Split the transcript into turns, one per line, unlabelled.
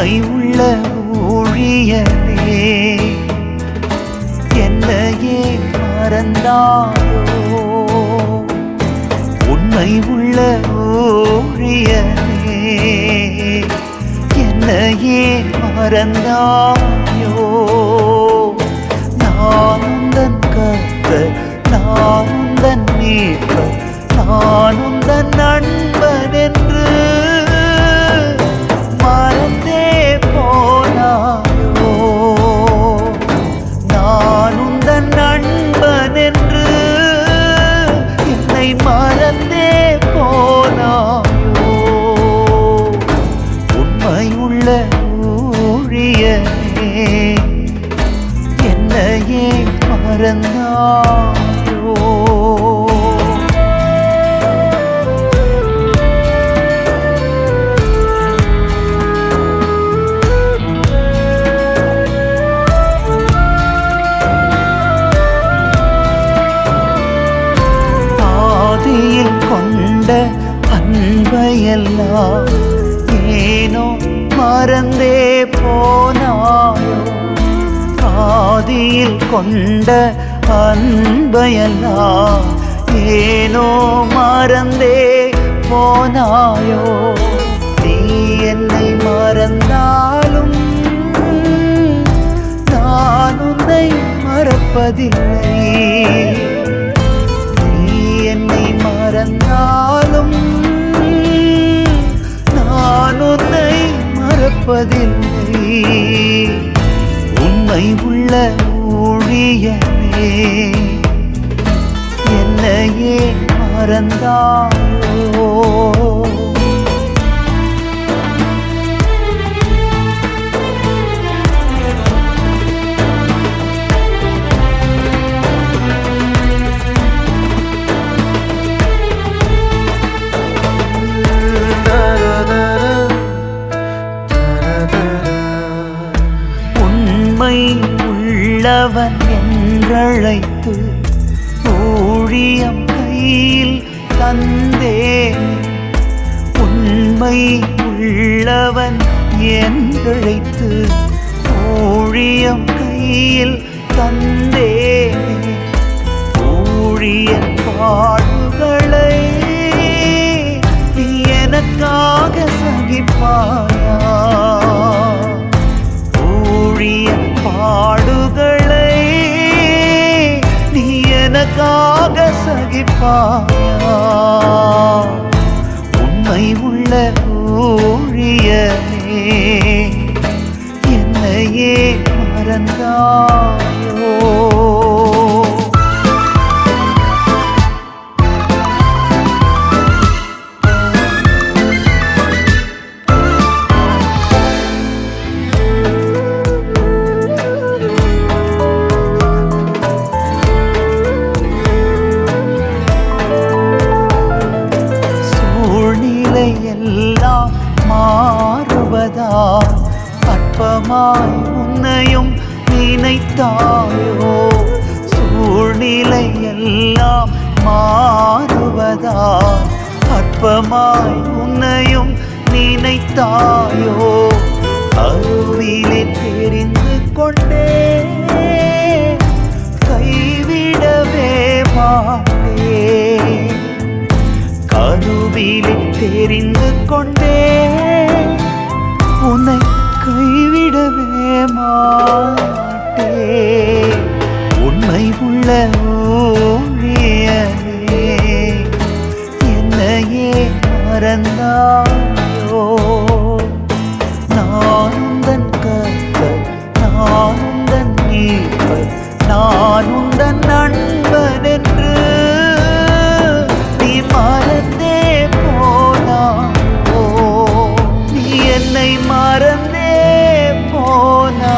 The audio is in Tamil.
உண்மை உள்ள ஊழியனே என்னையே மறந்தாரோ உண்மை உள்ள ஊழியனே என்னையே மறந்தாயோ? மறந்தாயோ பாதியில் கொண்ட அன்பையெல்லாம் ஏனோ மறந்தே போனாயோ ஆதியில் கொண்ட அன்பையெல்லாம் ஏனோ மறந்தே போனாயோ? நீ என்னை மறந்தாலும் நான் உன்னை மறப்பதில்லை. நீ என்னை மறந்தாலும் நான் உன்னை மறப்பதில்லை. உண்மை உள்ள ஊழியனே என்னையே மறந்தாயோ அழைத்து ஊழியம் கையில் தந்தேன் உண்மை உள்ளவன் என்றழைத்து ஊழியம் கையில் தந்தேன் ஊழிய பாடுகளை நீ எனக்காக சகிப்பாயா? ஊழிய பாடு எனக்காக சகிப்பாயா? உண்மை உள்ள ஊழியனே என்னையே மறந்தான் எல்லாம் மாறுவதா? அற்பமாய் உன்னையும் நினைத்தாயோ? சூழ்நிலை எல்லாம் மாறுவதா? அற்பமாய் உன்னையும் நினைத்தாயோ? அருவிலே தெரிந்து கொண்டே என்னையே மறந்தாயோ? நானுந்தன் கர்த்தர் நானுந்தன் நீப்பர் நானுந்தன் நண்பன் என்று. நீ மறந்தே போனாயோ? நீ என்னை மறந்தே போனா?